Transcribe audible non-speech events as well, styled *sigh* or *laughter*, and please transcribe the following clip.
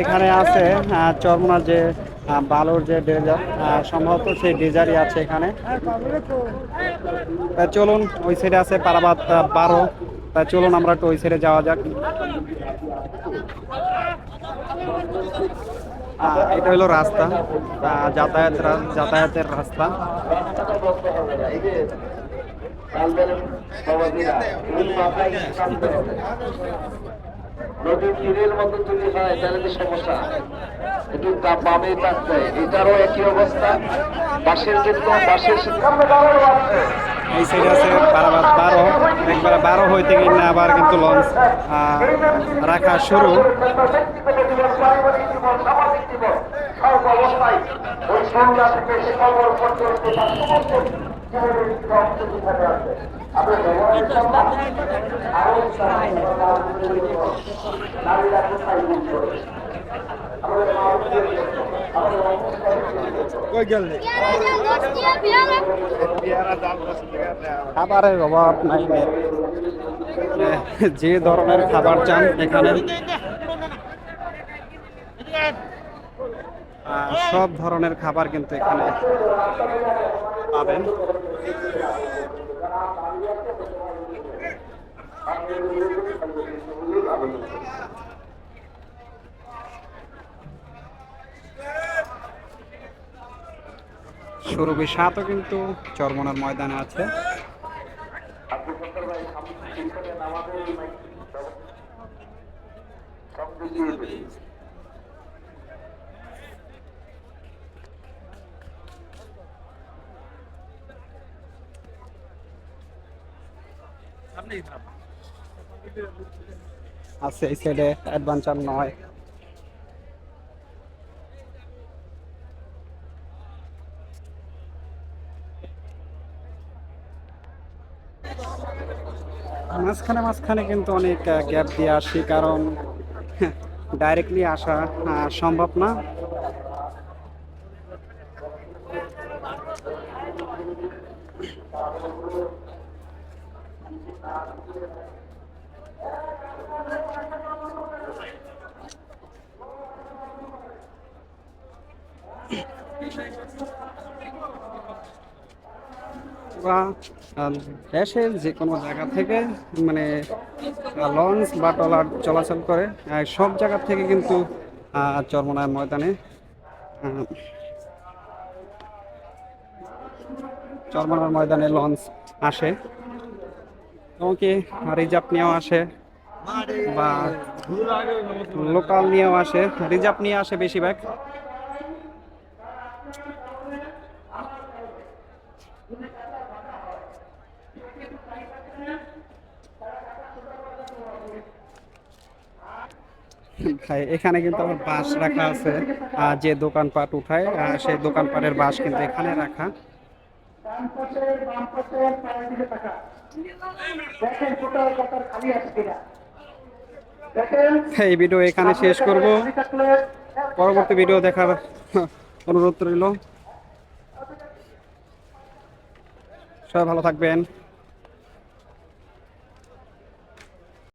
এখানে আছে চরমনার যে বালুর যে ডেজার সম্ভবত সেই ডেজারই আছে এখানে। তা চলুন, ওই সাইডে আছে পারাবাদ বারো। তা চলুন আমরা একটু ওই সাইডে যাওয়া যাক। এটা হলো রাস্তা যাতায়াত যাতায়াতের রাস্তা। নদীর তীরের মতো যদি হয় তাহলে তো সমস্যা। একটু তা- বামে থাকতে এটারও একই অবস্থা। বাসের জন্য বাসের এই সাইডে আছে বারো একবারে বারো হইতে কিনা আবার কিন্তু লঞ্চ আহ, রাখা শুরু। অবস্থায় ওই সন্ধ্যা থেকে পর্যন্ত খাবারের অভাব নাই যে ধরনের খাবার চান এখানে। সব ধরনের খাবার কিন্তু এখানে পাবেন। সুরভি সাতও কিন্তু চরমনার ময়দানে আছে। আছে, এই সাইডে অ্যাডভেঞ্চার নয়। মাঝখানে মাঝখানে কিন্তু অনেক গ্যাপ দিয়ে আসি, কারণ *laughs* ডাইরেক্টলি আসা সম্ভব না। বা দেশের যে কোনো জায়গা থেকে মানে লঞ্চ বা ট্রলার চলাচল করে সব জায়গা থেকে কিন্তু চরমনায় ময়দানে চরমনার ময়দানে লঞ্চ আসে। এমনকি রিজার্ভ নিয়েও আসে বা লোকাল নিয়েও আসে, রিজার্ভ নিয়ে আসে বেশিরভাগ। ভাই, এখানে কিন্তু আমার বাঁশ রাখা আছে আর যে দোকানপাট উঠায় সেই দোকানপাটের বাঁশ কিন্তু এখানে রাখা। দেখেন এই ভিডিও এখানে শেষ করব। পরবর্তী ভিডিও দেখার অনুরোধ রইল। সবাই ভালো থাকবেন।